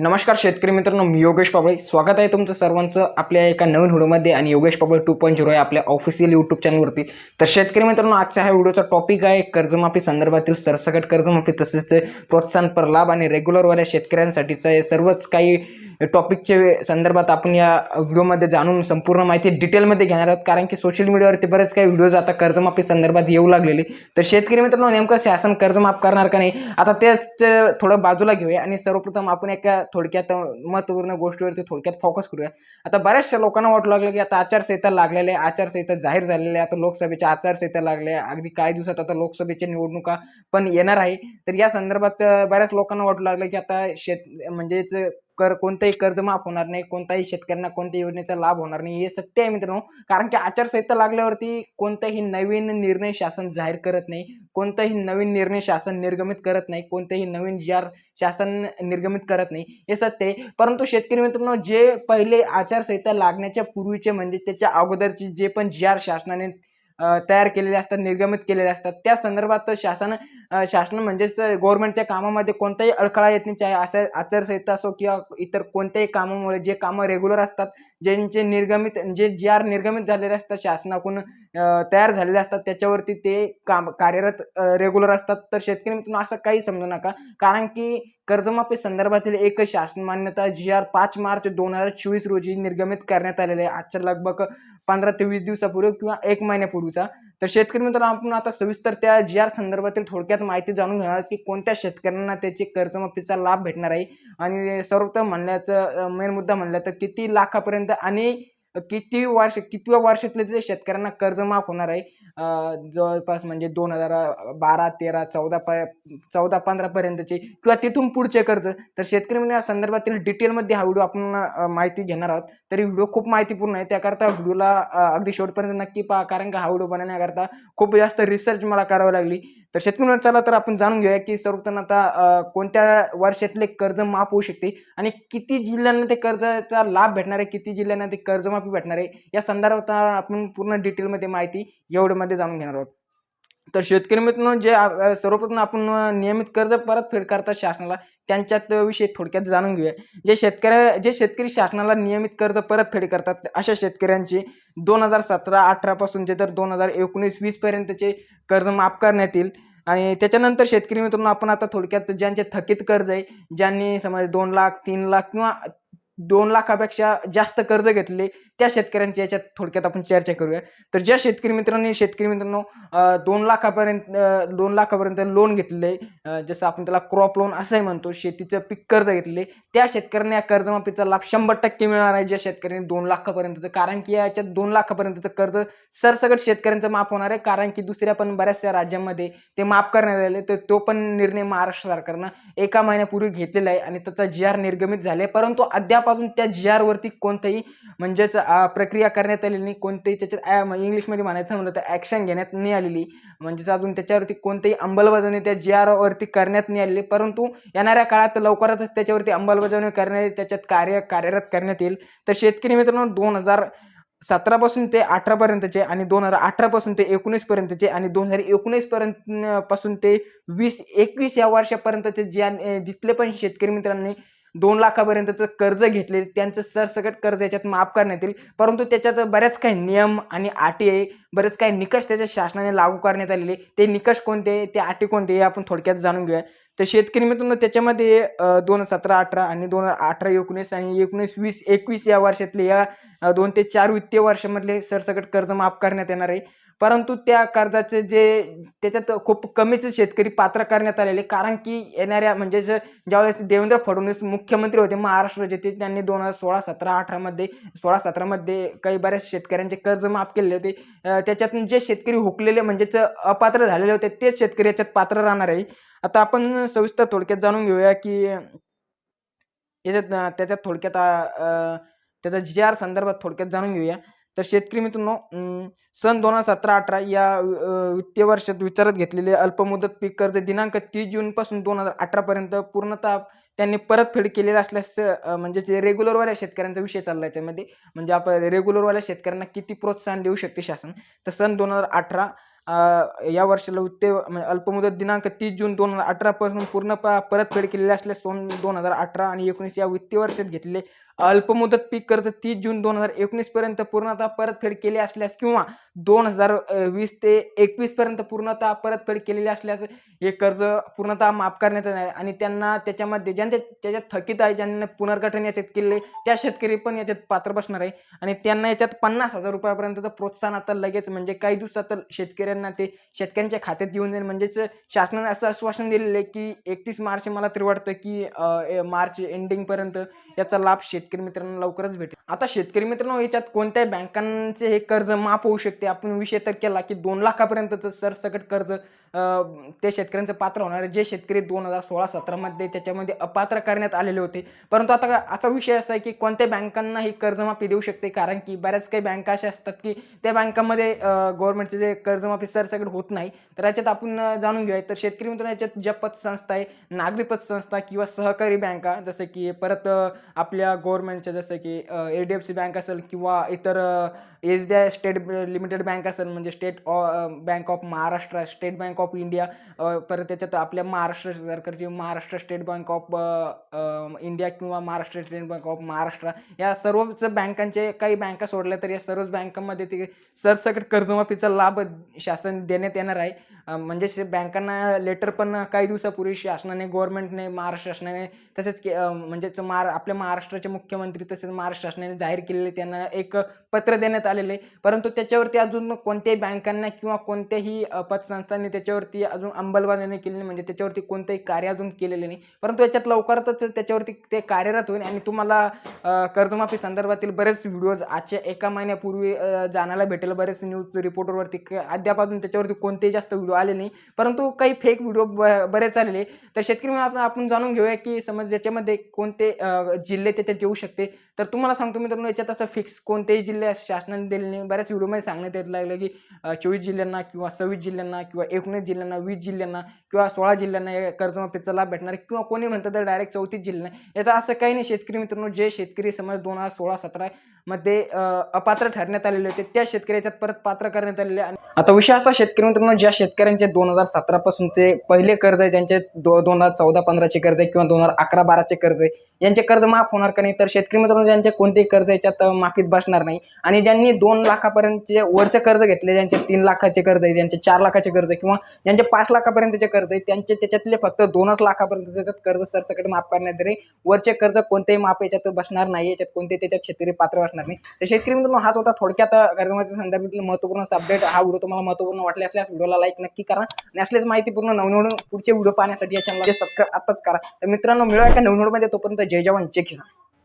नमस्कार शेतकरी मित्रांनो मी योगेश पाबळे. स्वागत आहे तुमचं सर्वांचं आपल्या एका नवीन व्हिडिओमध्ये आणि Yogesh Pabale two point zero आहे आपल्या ऑफिशियल यूट्यूब चॅनलवरती तर शेतकरी मित्रांनो आजच्या ह्या व्हिडिओचा टॉपिक आहे कर्जमाफी संदर्भातील सरसकट कर्जमाफी तसेच प्रोत्साहनपर लाभ आणि रेग्युलरवाल्या शेतकऱ्यांसाठीचं हे सर्वच काही टॉपिकचे संदर्भात आपण या व्हिडिओमध्ये जाणून संपूर्ण माहिती डिटेलमध्ये घेणार आहोत. कारण की सोशल मीडियावरती बरेच काही व्हिडिओज आता कर्जमाफी संदर्भात येऊ लागलेले. तर शेतकरी मित्रांनो नेमकं शासन कर्जमाफ करणार का नाही? आता तेच थोडं बाजूला घेऊया आणि सर्वप्रथम आपण एका थोडक्यात महत्त्वपूर्ण गोष्टीवरती थोडक्यात फोकस करूया. आता बऱ्याचशा लोकांना वाटू लागलं की आता आचारसंहिता लागलेल्या आहे. आचारसंहिता जाहीर झालेली आहे. आता लोकसभेच्या आचारसंहिता लागल्या आहे. अगदी काही दिवसात आता लोकसभेच्या निवडणुका पण येणार आहे. तर या संदर्भात बऱ्याच लोकांना वाटू लागलं की आता शेत म्हणजेच कर कोणतंही कर्ज माफ होणार नाही कोणताही शेतकऱ्यांना कोणत्याही योजनेचा लाभ होणार नाही हे सत्य आहे मित्रांनो. कारण की आचारसंहिता लागल्यावरती कोणताही नवीन निर्णय शासन जाहीर करत नाही कोणताही नवीन निर्णय शासन निर्गमित करत नाही कोणतेही नवीन जी आर शासन निर्गमित करत नाही हे सत्य आहे. परंतु शेतकरी मित्रांनो जे पहिले आचारसंहिता लागण्याच्या पूर्वीचे म्हणजे त्याच्या अगोदरची जे पण जी आर शासनाने तयार केलेले असतात निर्गमित केलेले असतात. त्या संदर्भात शासन शासन म्हणजेच गव्हर्नमेंटच्या कामामध्ये कोणताही अडथळा येत नाही. चाहे असं आचारसंहिता असो किंवा इतर कोणत्याही कामामुळे जे कामं रेग्युलर असतात ज्यांचे निर्गमित जे जी आर निर्गमित झालेले असतात शासनाकडून तयार झालेले असतात त्याच्यावरती ते काम कार्यरत रेग्युलर असतात. तर शेतकरी मित्रांनो असं काही समजू नका. कारण की कर्जमाफी संदर्भातील एक शासन मान्यता जी आर पाच मार्च दोन हजार चोवीस रोजी निर्गमित करण्यात आलेले आहे. आजच्या लगभग पंधरा ते वीस दिवसापूर्वी किंवा एक महिन्यापूर्वीचा. तर शेतकरी मित्रांनो आपण आता सविस्तर त्या जी आर संदर्भातील थोडक्यात माहिती जाणून घेणार की कोणत्या शेतकऱ्यांना त्याची कर्जमाफीचा लाभ भेटणार आहे. आणि सर्वप्रथम म्हणण्याचं मेन मुद्दा म्हणला तर किती लाखापर्यंत आणि किती वर्ष कितव्या वर्षातले ते शेतकऱ्यांना कर्ज माफ होणार आहे. जवळपास म्हणजे दोन हजार बारा तेरा चौदा प चौदा पंधरापर्यंतचे किंवा तिथून पुढचे कर्ज. तर शेतकरी म्हणजे या संदर्भातील डिटेलमध्ये हा व्हिडिओ आपण माहिती घेणार आहोत. तरी व्हिडिओ खूप माहितीपूर्ण आहे. त्याकरता व्हिडिओला अगदी शेवटपर्यंत नक्की पहा. कारण का हा व्हिडिओ बनवण्याकरता खूप जास्त रिसर्च मला करावी लागली. तर शेतकरी चला तर आपण जाणून घेऊया की सर्वप्रथम आता कोणत्या वर्षातले कर्ज माफ होऊ शकते आणि किती जिल्ह्यांना ते कर्जाचा लाभ भेटणार आहे किती जिल्ह्यांना ते कर्जमाफी भेटणार आहे या संदर्भात आपण पूर्ण डिटेलमध्ये माहिती एवढ्यामध्ये जाणून घेणार आहोत. तर शेतकरी मित्रांनो जे सर्वप्रथम आपण नियमित कर्ज परतफेड करतात शासनाला त्यांच्यात विषयी थोडक्यात जाणून घेऊया. जे शेतकऱ्या जे शेतकरी शासनाला नियमित कर्ज परतफेड करतात अशा शेतकऱ्यांची दोन हजार सतरा अठरापासून जे तर दोन हजार एकोणीस वीसपर्यंतचे कर्ज माफ करण्यात येईल. आणि त्याच्यानंतर शेतकरी मित्रांनो आपण आता थोडक्यात ज्यांचे थकीत कर्ज आहे ज्यांनी समज दोन लाख तीन लाख किंवा दोन लाखापेक्षा जास्त कर्ज घेतले त्या शेतकऱ्यांच्या याच्यात थोडक्यात आपण चर्चा करूया. तर ज्या शेतकरी मित्रांनी शेतकरी मित्रांनो दोन लाखापर्यंत दोन लाखापर्यंत लोन घेतले जसं आपण त्याला क्रॉप लोन असंही म्हणतो शेतीचं पीक कर्ज घेतले त्या शेतकऱ्यांना या कर्जमाफीचा लाभ शंभर टक्के मिळणार आहे ज्या शेतकऱ्यांनी दोन लाखापर्यंतचं कारण की याच्यात दोन लाखापर्यंतचं कर्ज सरसकट शेतकऱ्यांचं माफ होणार आहे. कारण की दुसऱ्या पण बऱ्याचशा राज्यांमध्ये ते माफ करण्यात आले तर तो पण निर्णय महाराष्ट्र सरकारनं एका महिन्यापूर्वी घेतलेला आहे आणि त्याचा जी आर निर्गमित झाले परंतु अद्याप अजून त्या जी आरवरती कोणतंही म्हणजेच प्रक्रिया करण्यात आलेली नाही कोणतेही त्याच्यात इंग्लिशमध्ये म्हणायचं म्हणलं तर ॲक्शन घेण्यात नाही आलेली. म्हणजेच अजून त्याच्यावरती कोणतेही अंमलबजावणी त्या जी आरवरती करण्यात नाही आलेली. परंतु येणाऱ्या काळात लवकरच त्याच्यावरती अंमलबजावणी करण्यात त्याच्यात कार्य कार्यरत करण्यात येईल. तर शेतकरी मित्रांनो दोन हजार सतरापासून ते अठरापर्यंतचे आणि दोन हजार अठरापासून ते एकोणीसपर्यंतचे आणि दोन हजार एकोणीसपर्यंत पासून ते वीस एकवीस या वर्षापर्यंतचे ज्या जिथले पण शेतकरी मित्रांनी दोन लाखापर्यंतचं कर्ज घेतले त्यांचं सरसकट कर्ज याच्यात माफ करण्यात येईल. परंतु त्याच्यात बऱ्याच काही नियम आणि अटी आहे बरेच काही निकष त्याच्या शासनाने लागू करण्यात आलेले. ते निकष कोणते ते अटी कोणते हे आपण थोडक्यात जाणून घेऊया. तर शेतकरी मित्रांनो त्याच्यामध्ये दोन हजार सतरा अठरा आणि दोन हजार अठरा एकोणीस आणि एकोणीस वीस एकवीस या वर्षातले या दोन ते चार वित्तीय वर्षामधले सरसकट कर्ज माफ करण्यात येणार आहे. परंतु त्या कर्जाचे जे त्याच्यात खूप कमीच शेतकरी पात्र करण्यात आलेले कारण की येणाऱ्या म्हणजे ज्यावेळेस देवेंद्र फडणवीस मुख्यमंत्री होते महाराष्ट्र राज्याचे त्यांनी दोन हजार सोळा सतरा अठरामध्ये सोळा सतरामध्ये काही बऱ्याच शेतकऱ्यांचे कर्ज माफ केलेले होते. त्याच्यातून जे शेतकरी हुकलेले म्हणजेच अपात्र झालेले होते तेच शेतकरी याच्यात पात्र राहणार आहे. आता आपण सविस्तर थोडक्यात जाणून घेऊया की याच्यात त्याच्यात थोडक्यात त्याचा जी आर संदर्भात थोडक्यात जाणून घेऊया. तर शेतकरी मित्रांनो सन दोन हजार सतरा अठरा या वित्तीय वर्षात विचारात घेतलेले अल्पमुदत पीक कर्ज दिनांक तीस जूनपासून दोन हजार अठरापर्यंत पूर्णतः त्यांनी परतफेड केलेलं असल्यास म्हणजे जे रेग्युलरवाल्या शेतकऱ्यांचा विषय चालला याच्यामध्ये म्हणजे आपण रेग्युलरवाल्या शेतकऱ्यांना किती प्रोत्साहन देऊ शकते शासन? तर सन दोन हजार अठरा या वर्षाला उत्ते म्हणजे अल्पमुदत दिनांक तीस जून दोन हजार अठरापासून पूर्ण प परतफेड केलेली असल्यास दोन दोन हजार अठरा आणि एकोणीस या वित्तीय वर्षात घेतलेले अल्पमुदत पीक कर्ज तीस जून दोन हजार एकोणीसपर्यंत पूर्णतः परतफेड केली असल्यास किंवा दोन हजार वीस ते एकवीसपर्यंत पूर्णतः परतफेड केलेली असल्यास हे कर्ज पूर्णतः माफ करण्यात येणार आहे. आणि त्यांना त्याच्यामध्ये ज्यांच्या त्याच्यात थकीत आहे ज्यांना पुनर्गठन याच्यात केले त्या शेतकरी पण याच्यात पात्र बसणार आहे. आणि त्यांना याच्यात पन्नास हजार रुपयापर्यंतचं प्रोत्साहन आता लगेच म्हणजे काही दिवसात शेतकरी शेतकऱ्यांना ते शेतकऱ्यांच्या खात्यात येऊन जाईल. म्हणजेच शासनाने असं आश्वासन दिलेलं आहे की एकतीस मार्च मला तरी वाटतं की ए- मार्च एंडिंगपर्यंत याचा लाभ शेतकरी मित्रांना लवकरच भेटेल. आता शेतकरी मित्रांनो याच्यात कोणत्याही बँकांचे हे कर्ज माफ होऊ शकते. आपण विषय तर केला की दोन लाखापर्यंतचं सरसकट कर्ज ते शेतकऱ्यांचं पात्र होणार जे शेतकरी दोन हजार सोळा सतरामध्ये त्याच्यामध्ये अपात्र करण्यात आलेले होते. परंतु आता असा विषय असा आहे की कोणत्या बँकांना ही कर्जमाफी देऊ शकते? कारण की बऱ्याच काही बँका अशा असतात की त्या बँकामध्ये गव्हर्नमेंटचे जे कर्जमाफी सरसकट होत नाही. तर याच्यात आपण जाणून घेऊया. तर शेतकरी मित्रांनो याच्यात ज्या पतसंस्था आहे नागरी पतसंस्था किंवा सहकारी बँका जसं की परत आपल्या गव्हर्नमेंटच्या जसं की H D F C bank असेल किंवा इतर S B I state limited bank असेल म्हणजे state bank of Maharashtra state bank of India परत त्याच्यात आपल्या महाराष्ट्र सरकारची Maharashtra state bank of India किंवा Maharashtra state bank of Maharashtra या सर्वच बँकांचे काही बँका सोडल्या तर या सर्वच बँकांमध्ये ते सरसकट कर्जमाफीचा लाभ शासन देण्यात येणार आहे. म्हणजे बँकांना लेटर पण काही दिवसापूर्वी शासनाने गव्हर्नमेंटने महाराष्ट्र शासनाने तसेच के- म्हणजेच महार आपल्या महाराष्ट्राचे मुख्यमंत्री तसेच महाराष्ट्र शासनाने जाहीर केलेले त्यांना एक पत्र देण्यात आलेले आहे. परंतु त्याच्यावरती अजून कोणत्याही बँकांना किंवा कोणत्याही पतसंस्थांनी त्याच्या त्याच्यावरती अजून अंमलबजावणी केली नाही म्हणजे त्याच्यावरती कोणतेही कार्य अजून केलेले नाही. परंतु याच्यात लवकरच त्याच्यावरती ते कार्यरत होईल आणि तुम्हाला कर्जमाफी संदर्भातील बरेच व्हिडिओज आजच्या एका महिन्यापूर्वी जाणायला भेटेल. बरेच न्यूज रिपोर्टरवरती अद्याप अजून त्याच्यावरती कोणतेही जास्त व्हिडिओ आले नाही. परंतु काही फेक व्हिडिओ बरेच आलेले तर शेतकरी म्हणून आता आपण जाणून घेऊया की समज याच्यामध्ये कोणते जिल्हे त्याच्यात येऊ शकते. तर तुम्हाला सांगतो मित्रांनो याच्यात असं फिक्स कोणतेही जिल्हे शासनाने दिले नाही. बऱ्याच व्हिडिओमध्ये सांगण्यात येत लागलं की चोवीस जिल्ह्यांना किंवा सव्वीस जिल्ह्यांना किंवा एकोणीस जिल्ह्यांना वीस जिल्ह्यांना किंवा सोळा जिल्ह्यांना या कर्जमाफीचा लाभ भेटणार आहे किंवा कोणी म्हणतं तर डायरेक्ट चौतीस जिल्ह्यांना याचा असं काही नाही. शेतकरी मित्रांनो जे शेतकरी समज दोन हजार सोळा सतरा मध्ये अपात्र ठरण्यात आलेले होते त्या शेतकऱ्याच्यात परत पात्र करण्यात आलेले आणि आता विषय असा शेतकरी मित्रांनो ज्या शेतकऱ्यांचे दोन हजार सतरा पासूनचे पहिले कर्ज आहे ज्यांचे दो दोन हजार चौदा पंधराचे कर्ज आहे किंवा दोन हजार अकरा बाराचे कर्ज आहे यांचे कर्ज माफ होणार का नाही? तर शेतकरी मित्रांनो ज्यांचे कोणतेही कर्ज याच्यात माफीत बसणार नाही. आणि ज्यांनी दोन लाखापर्यंतचे वरचे कर्ज घेतले ज्यांचे तीन लाखाचे कर्ज आहे ज्यांचे चार लाखाचे कर्ज किंवा ज्यांचे पाच लाखापर्यंतचे कर्ज आहे त्यांचे त्याच्यातले फक्त दोनच लाखापर्यंत त्याच्यात कर्ज सरसकट माफ करण्यात येईल वरचे कर्ज कोणतेही माफ याच्यात बसणार नाही याच्यात कोणतेही त्याच्यात शेतकरी पात्र बसणार नाही. तर शेतकरी मित्रांनो हाच होता थोडक्यात कर्जमाफी संदर्भातील महत्त्वपूर्ण अपडेट हा व्हिडिओ तुम्हाला महत्त्वपूर्ण वाटले असल्यास व्हिडिओला लाईक नक्की करा. आणि असलेच माहितीपूर्ण नवनवीन पुढचे व्हिडिओ पाहण्यासाठी या चॅनलला सबस्क्राईब आताच करा. तर मित्रांनो मिळवा एका नवीन तोपर्यंत जय जवान जय किसान.